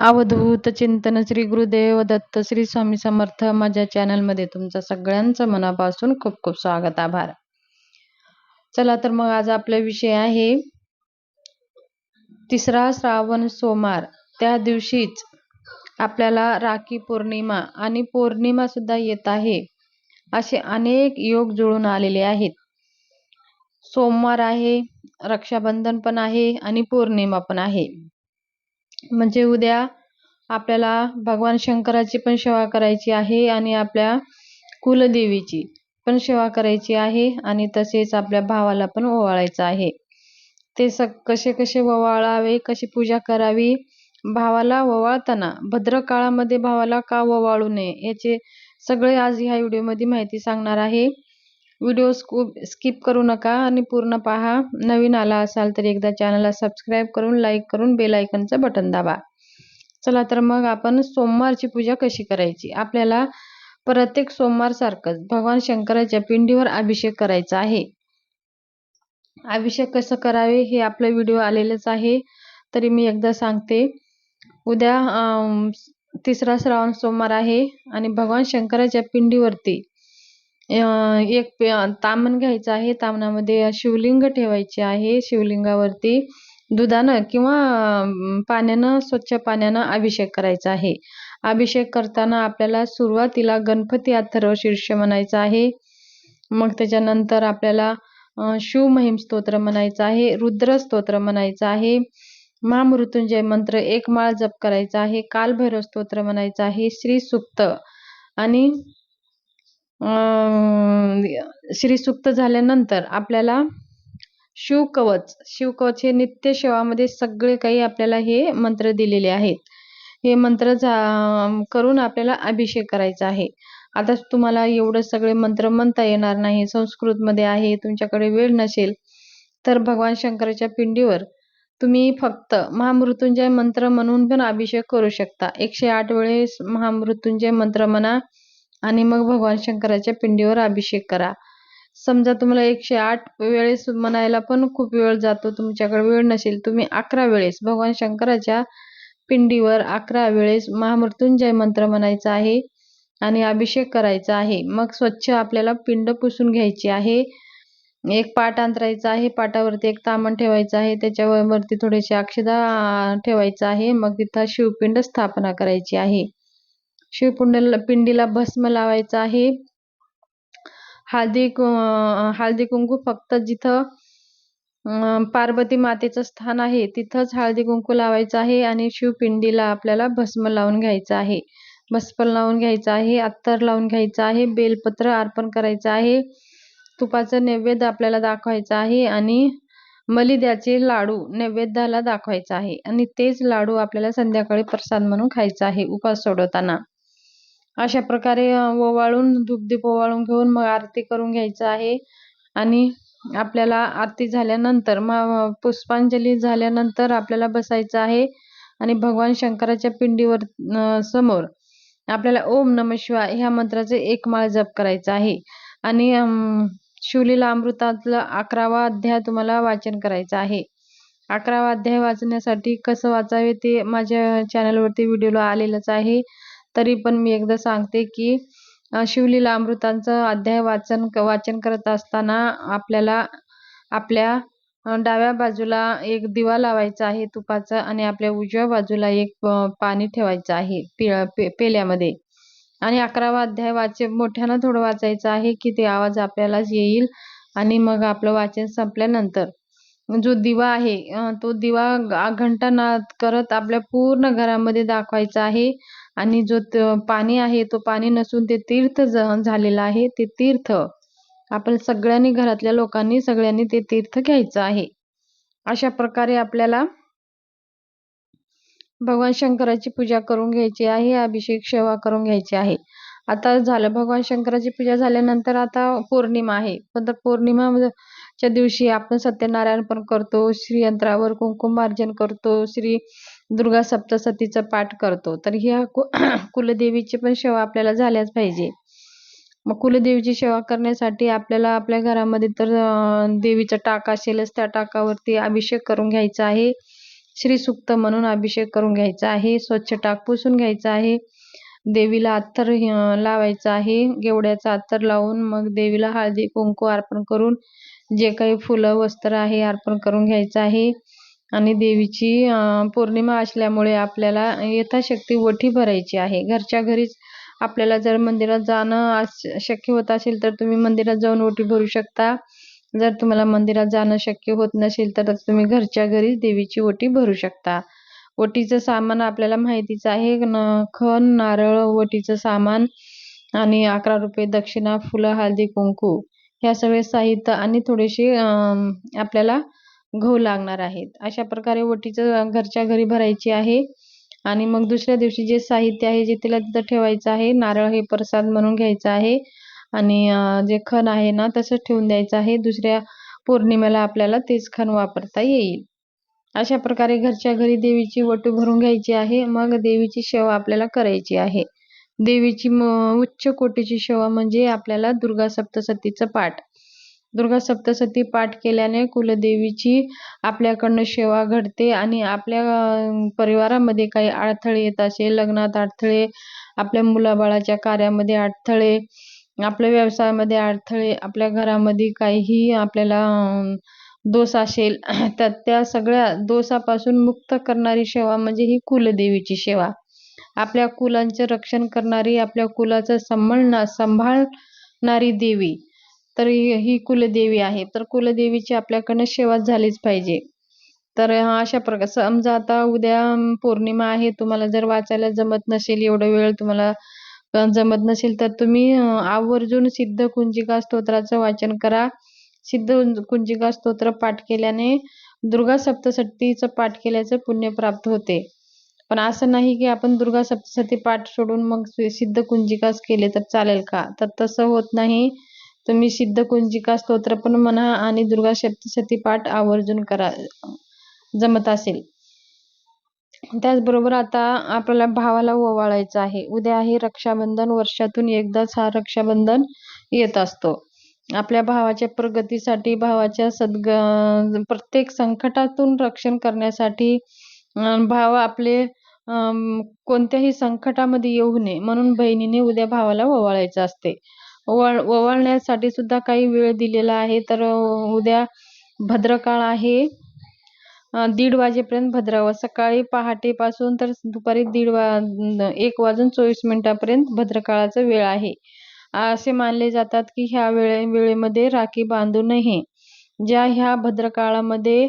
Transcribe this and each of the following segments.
अवधूत चिंतन श्री गुरुदेव दत्त श्री स्वामी समर्थ माझ्या चॅनलमध्ये तुमचं सगळ्यांचं मनापासून खूप खूप स्वागत आभार. चला तर मग आज आपला विषय आहे तिसरा श्रावण सोमवार. त्या दिवशीच आपल्याला राखी पौर्णिमा आणि पौर्णिमा सुद्धा येत आहे असे अनेक योग जुळून आलेले आहेत. सोमवार आहे रक्षाबंधन पण आहे आणि पौर्णिमा पण आहे. म्हणजे उद्या आपल्याला भगवान शंकराची पण सेवा करायची आहे आणि आपल्या कुलदेवीची पण सेवा करायची आहे आणि तसेच आपल्या भावाला पण ओवाळायचं आहे. ते स कसे कसे ओवाळावे कशी पूजा करावी? भावाला ओवाळताना भद्र काळामध्ये भावाला का ओवाळू नये? याचे सगळे आज ह्या व्हिडिओमध्ये माहिती सांगणार आहे. व्हिडिओ स्किप करू नका आणि पूर्ण पहा. नवीन आला असाल तर एकदा चॅनलला सबस्क्राईब करून लाईक करून बेल आयकनचं बटन दाबा. चला तर मग आपण सोमवारची पूजा कशी करायची? आपल्याला प्रत्येक सोमवार सारखंच भगवान शंकराच्या पिंडीवर अभिषेक करायचा आहे. अभिषेक कसं करावे हे आपलं व्हिडिओ आलेलंच आहे. तरी मी एकदा सांगते. उद्या तिसरा श्रावण सोमवार आहे आणि भगवान शंकराच्या पिंडीवरती एक तामण घ्यायचं आहे. तामणामध्ये शिवलिंग ठेवायचे आहे. शिवलिंगावरती दुधानं किंवा पाण्यानं स्वच्छ पाण्यानं अभिषेक करायचा आहे. अभिषेक करताना आपल्याला सुरुवातीला गणपती अथर्व शीर्ष म्हणायचं आहे. मग त्याच्यानंतर आपल्याला शिवमहिम स्तोत्र म्हणायचं आहे. रुद्र स्तोत्र म्हणायचं आहे. महामृत्युंजय मंत्र एक माळ जप करायचा आहे. कालभैरव स्तोत्र म्हणायचं आहे. श्री सुक्त आणि श्रीसुक्त झाल्यानंतर आपल्याला शिवकवच शिवकवच हे नित्य सेवामध्ये सगळे काही आपल्याला हे मंत्र दिलेले आहेत. हे मंत्र करून आपल्याला अभिषेक करायचा आहे. आता तुम्हाला एवढं सगळे मंत्र म्हणता येणार नाही. संस्कृतमध्ये आहे तुमच्याकडे वेळ नसेल तर भगवान शंकराच्या पिंडीवर तुम्ही फक्त महामृत्युंजय मंत्र म्हणून पण अभिषेक करू शकता. एकशे आठ वेळेस महामृत्युंजय मंत्र म्हणा आणि मग भगवान शंकराच्या पिंडीवर अभिषेक करा. समजा तुम्हाला एकशे आठ वेळेस म्हणायला पण खूप वेळ जातो तुमच्याकडे वेळ नसेल तुम्ही अकरा वेळेस भगवान शंकराच्या पिंडीवर अकरा वेळेस महामृत्युंजय मंत्र म्हणायचा आहे आणि अभिषेक करायचा आहे. मग स्वच्छ आपल्याला पिंड पुसून घ्यायची आहे. एक पाट अंतरायचा आहे पाटावरती एक तामण ठेवायचं आहे त्याच्यावरती थोडेसे अक्षदा ठेवायचं आहे मग तिथं शिवपिंड स्थापना करायची आहे. शिवपुंडला पिंडीला भस्म लावायचा आहे. हळदी हळदी कुंकू फक्त जिथं पार्वती मातेचं स्थान आहे तिथंच हळदी कुंकू लावायचं आहे आणि शिवपिंडीला आपल्याला भस्म लावून घ्यायचं आहे. भस्म लावून घ्यायचं आहे अत्तर लावून घ्यायचं आहे बेलपत्र अर्पण करायचं आहे तुपाचं नैवेद्य आपल्याला दाखवायचं आहे आणि मलिद्याचे लाडू नैवेद्याला दाखवायचं आहे. आणि तेच लाडू आपल्याला संध्याकाळी प्रसाद म्हणून खायचा आहे उपास सोडवताना. अशा प्रकारे ओवाळून धूपदीप ओवाळून घेऊन मग आरती करून घ्यायचं आहे. आणि आपल्याला आरती झाल्यानंतर मग पुष्पांजली झाल्यानंतर आपल्याला बसायचं आहे. आणि भगवान शंकराच्या पिंडीवर समोर आपल्याला ओम नम शिवाय ह्या मंत्राचे एक माळ जप करायचा आहे. आणि शिवलीला अमृतातला अकरावा अध्याय तुम्हाला वाचन करायचं आहे. अकरावा अध्याय वाचण्यासाठी कसं वाचावे ते माझ्या चॅनलवरती व्हिडिओला आलेलंच आहे. तरी पण मी एकदा सांगते की शिवलीला अमृतांचं अध्याय वाचन वाचन करत असताना आपल्याला आपल्या डाव्या बाजूला एक दिवा लावायचा आहे तुपाचा आणि आपल्या उजव्या बाजूला एक पाणी ठेवायचं आहे पे पेल्यामध्ये. आणि अकरावा अध्याय वाचे मोठ्यानं थोडं वाचायचं आहे की ते आवाज आपल्यालाच येईल आणि मग आपलं वाचन संपल्यानंतर जो दिवा आहे तो दिवा घंटानाद करत आपल्या पूर्ण घरामध्ये दाखवायचा आहे. आणि जो पाणी आहे तो पाणी नसून ते तीर्थ झालेलं आहे ते तीर्थ. आपण सगळ्यांनी घरातल्या लोकांनी सगळ्यांनी ते तीर्थ घ्यायचं आहे. अशा प्रकारे आपल्याला भगवान शंकराची पूजा करून घ्यायची आहे अभिषेक सेवा करून घ्यायची आहे. आता झालं भगवान शंकराची पूजा झाल्यानंतर आता पौर्णिमा आहे. पण पौर्णिमाच्या दिवशी आपण सत्यनारायण पण करतो श्रीयंत्रावर कुंकुमार्जन करतो श्री दुर्गा सप्तसतीचा पाठ करतो. तर ह्या कुलदेवीची पण सेवा आपल्याला झाल्याच पाहिजे. मग कुलदेवीची सेवा करण्यासाठी आपल्याला आपल्या घरामध्ये तर देवीचा टाक असेलच त्या टाकावरती अभिषेक करून घ्यायचा आहे. श्रीसूक्त म्हणून अभिषेक करून घ्यायचा आहे. स्वच्छ टाक पुसून घ्यायचा आहे. देवीला अत्तर लावायचं आहे. गेवड्याचा अत्तर लावून मग देवीला हळदी कुंकू अर्पण करून जे काही फुलं वस्त्र आहे अर्पण करून घ्यायचं आहे. आणि देवीची पौर्णिमा असल्यामुळे आपल्याला यथाशक्ती ओटी भरायची आहे. घरच्या घरीच आपल्याला जर मंदिरात जाणं अस- शक्य होत असेल तर तुम्ही मंदिरात जाऊन ओटी भरू शकता. जर तुम्हाला मंदिरात जाणं शक्य होत नसेल तर तुम्ही घरच्या घरीच देवीची ओटी भरू शकता. ओटीचं सामान आपल्याला माहितीच आहे. न- खण नारळ ओटीचं सामान आणि अकरा रुपये दक्षिणा फुलं हळदी कुंकू ह्या सगळे साहित्य आणि थोडेसे आपल्याला गहू लागणार आहेत. अशा प्रकारे ओटीचं घरच्या घरी भरायची आहे. आणि मग दुसऱ्या दिवशी जे साहित्य आहे जे तिला तिथं ठेवायचं आहे नारळ हे प्रसाद म्हणून घ्यायचं आहे. आणि जे खण आहे ना तसंच ठेवून द्यायचं आहे. दुसऱ्या पौर्णिमेला आपल्याला तेच खण वापरता येईल. अशा प्रकारे घरच्या घरी देवीची वटू भरून घ्यायची आहे. मग देवीची सेवा आपल्याला करायची आहे. देवीची उच्च कोटीची सेवा म्हणजे आपल्याला दुर्गा सप्तशतीचं पाठ. दुर्गा सप्तशती पाठ केल्याने कुलदेवीची आपल्याकडनं सेवा घडते आणि आपल्या परिवारामध्ये काही अडथळे येत असेल लग्नात अडथळे आपल्या मुलाबाळाच्या कार्यामध्ये अडथळे आपल्या व्यवसायामध्ये अडथळे आपल्या घरामध्ये काहीही आपल्याला दोष असेल तर त्या सगळ्या दोषापासून मुक्त करणारी सेवा म्हणजे ही कुलदेवीची सेवा. आपल्या कुलांचे रक्षण करणारी आपल्या कुलाचं सांभाळणा सांभाळणारी देवी. तर ही कुलदेवी आहे. तर कुलदेवीची आपल्याकडनं सेवा झालीच पाहिजे. तर अशा प्रकार समजा आता उद्या पौर्णिमा आहे तुम्हाला जर वाचायला जमत नसेल एवढा वेळ तुम्हाला जमत नसेल तर तुम्ही आवर्जून सिद्ध कुंजिका स्तोत्राचं वाचन करा. सिद्ध कुंजिका स्तोत्र पाठ केल्याने दुर्गा सप्तशतीचं पाठ केल्याचं पुण्य प्राप्त होते. पण असं नाही की आपण दुर्गा सप्तशती पाठ सोडून मग सिद्ध कुंजिकाच केले तर चालेल का? तर तसं होत नाही. तुम्ही सिद्ध कुंजिका स्तोत्र पण म्हणा आणि दुर्गा सप्तशती पाठ आवर्जून करा जमत असेल. त्याचबरोबर आता आपल्याला भावाला ओवाळायचं आहे. उद्या आहे रक्षाबंधन. वर्षातून एकदाच हा रक्षाबंधन येत असतो. आपल्या भावाच्या प्रगतीसाठी भावाच्या सद्ग प्रत्येक संकटातून रक्षण करण्यासाठी भाव आपले अं, कोणत्याही संकटामध्ये येऊ नये. म्हणून बहिणीने उद्या भावाला ओवाळायचं असते. ओवाळ ओवाळण्यासाठी सुद्धा काही वेळ दिलेला आहे. तर उद्या भद्रकाळ आहे. दीड वाजेपर्यंत भद्रावत सकाळी पहाटेपासून तर दुपारी दीड वा एक वाजून चोवीस मिनिटापर्यंत भद्रकाळाचा वेळ आहे. असे मानले जातात की ह्या वेळे वेळेमध्ये राखी बांधू नये. ज्या ह्या भद्रकाळामध्ये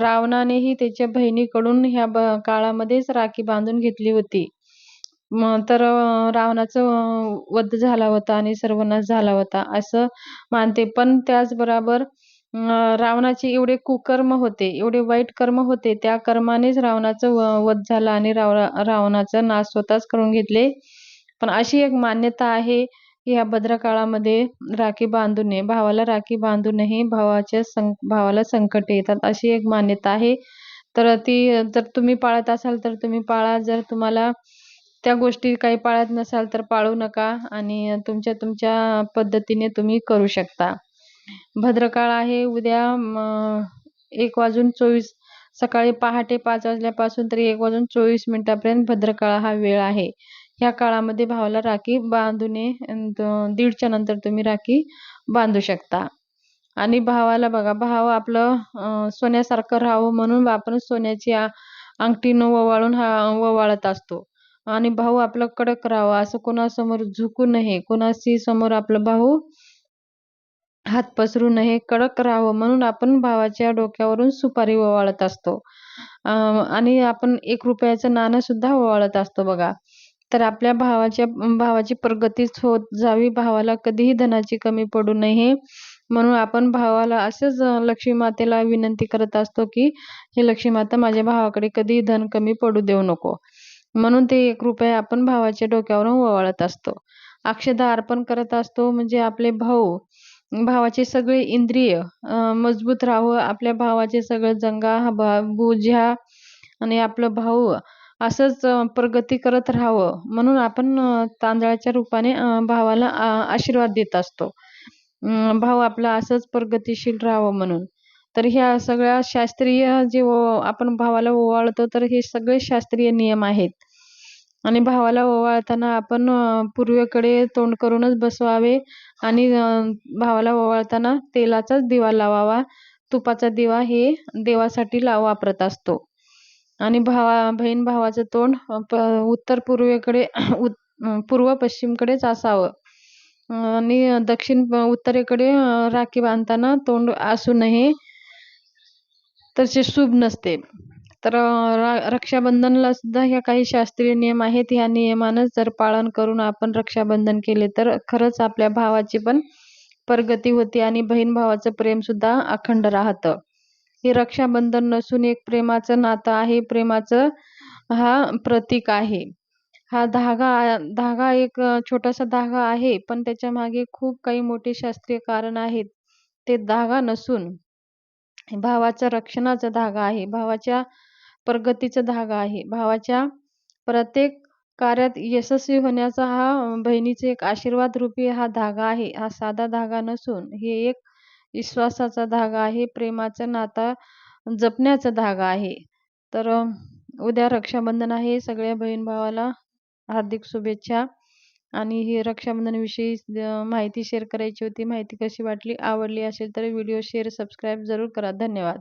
रावणानेही त्याच्या बहिणीकडून ह्या ब काळामध्येच राखी बांधून घेतली होती. मग तर रावणाचं वध झाला होता आणि सर्वनाश झाला होता असं मानते. पण त्याचबरोबर रावणाचे एवढे कुकर्म होते एवढे वाईट कर्म होते त्या कर्मानेच रावणाचं वध झाला आणि राव रावणाचा नाश स्वतःच करून घेतले. पण अशी एक मान्यता आहे की या भद्रकाळामध्ये राखी बांधू नये भावाला राखी बांधू नये भावाच्या सं भावाला संकट येतात अशी एक मान्यता आहे. तर ती जर तुम्ही पाळत असाल तर तुम्ही पाळा. जर तुम्हाला त्या गोष्टी काही पाळत नसाल तर पाळू नका आणि तुमच्या तुमच्या पद्धतीने तुम्ही करू शकता. भद्रकाळ आहे उद्या एक वाजून चोवीस सकाळी पहाटे पाच वाजल्यापासून तरी एक वाजून चोवीस मिनिटापर्यंत भद्रकाळ हा वेळ आहे. ह्या काळामध्ये भावाला राखी बांधूने द- दीडच्या नंतर तुम्ही राखी बांधू शकता. आणि भावाला बघा भाव आपलं सोन्यासारखं राहावं म्हणून आपण सोन्याची अंगठी न ओवाळून हा ओवाळत असतो. आणि भाऊ आपला कडक राहावा. असं कोणासमोर झुकू नये. कोणाशी समोर आपला भाऊ हात पसरू नये. कडक राहावं म्हणून आपण भावाच्या डोक्यावरून सुपारी ओवाळत असतो. आणि आपण एक रुपयाचं नाणं सुद्धा ओवाळत असतो बघा. तर आपल्या भावाच्या भावाची प्रगतीच होत जावी. भावाला कधीही धनाची कमी पडू नये. म्हणून आपण भावाला असंच लक्ष्मी मातेला विनंती करत असतो की हे लक्ष्मी माता माझ्या भावाकडे कधीही धन कमी पडू देऊ नको. म्हणून ते एक रुपया आपण भावाच्या डोक्यावरून ओवाळत असतो. अक्षता अर्पण करत असतो म्हणजे आपले भाऊ भावाचे सगळे इंद्रिय मजबूत राहावं आपल्या भावाचे सगळे जंगा भा बुज्या आणि आपलं भाऊ असंच प्रगती करत राहावं. म्हणून आपण तांदळाच्या रूपाने भावाला आशीर्वाद देत असतो. भाऊ आपला असंच प्रगतिशील राहावं म्हणून. तर ह्या सगळ्या शास्त्रीय जे आपण भावाला ओवाळतो तर हे सगळे शास्त्रीय नियम आहेत. आणि भावाला ओवाळताना आपण पूर्वेकडे तोंड करूनच बसवावे आणि भावाला ओवाळताना तेलाचाच दिवा लावावा. तुपाचा दिवा हे देवासाठी लाव वापरत असतो. आणि भावा बहीण भावाचं तोंड प उत्तर पूर्वेकडे उत् पूर्व पश्चिमकडेच असावं. आणि दक्षिण उत्तरेकडे राखी बांधताना तोंड असू नये तर ते शुभ नसते. तर रक्षाबंधनला सुद्धा ह्या काही शास्त्रीय नियम आहेत. ह्या नियमानच जर पालन करून आपण रक्षाबंधन केले तर खरंच आपल्या भावाची पण प्रगती होते आणि बहीण भावाचं प्रेम सुद्धा अखंड राहतं. हे रक्षाबंधन नसून एक प्रेमाचं नातं आहे. प्रेमाचं हा प्रतीक आहे. हा धागा धागा एक छोटासा धागा आहे पण त्याच्यामागे खूप काही मोठे शास्त्रीय कारण आहेत. ते धागा नसून भावाचा रक्षणाचा धागा आहे. भावाच्या प्रगतीचा धागा आहे. भावाच्या प्रत्येक कार्यात यशस्वी होण्याचा हा बहिणीचे एक आशीर्वाद रूपी हा धागा आहे. हा साधा धागा नसून हे एक विश्वासाचा धागा आहे. प्रेमाचं नाता जपण्याचा धागा आहे. तर उद्या रक्षाबंधन आहे. सगळ्या बहीण भावाला हार्दिक शुभेच्छा. आणि ही रक्षाबंधनविषयी माहिती शेअर करायची होती. माहिती कशी वाटली आवडली असेल तर व्हिडिओ शेअर सबस्क्राईब जरूर करा. धन्यवाद.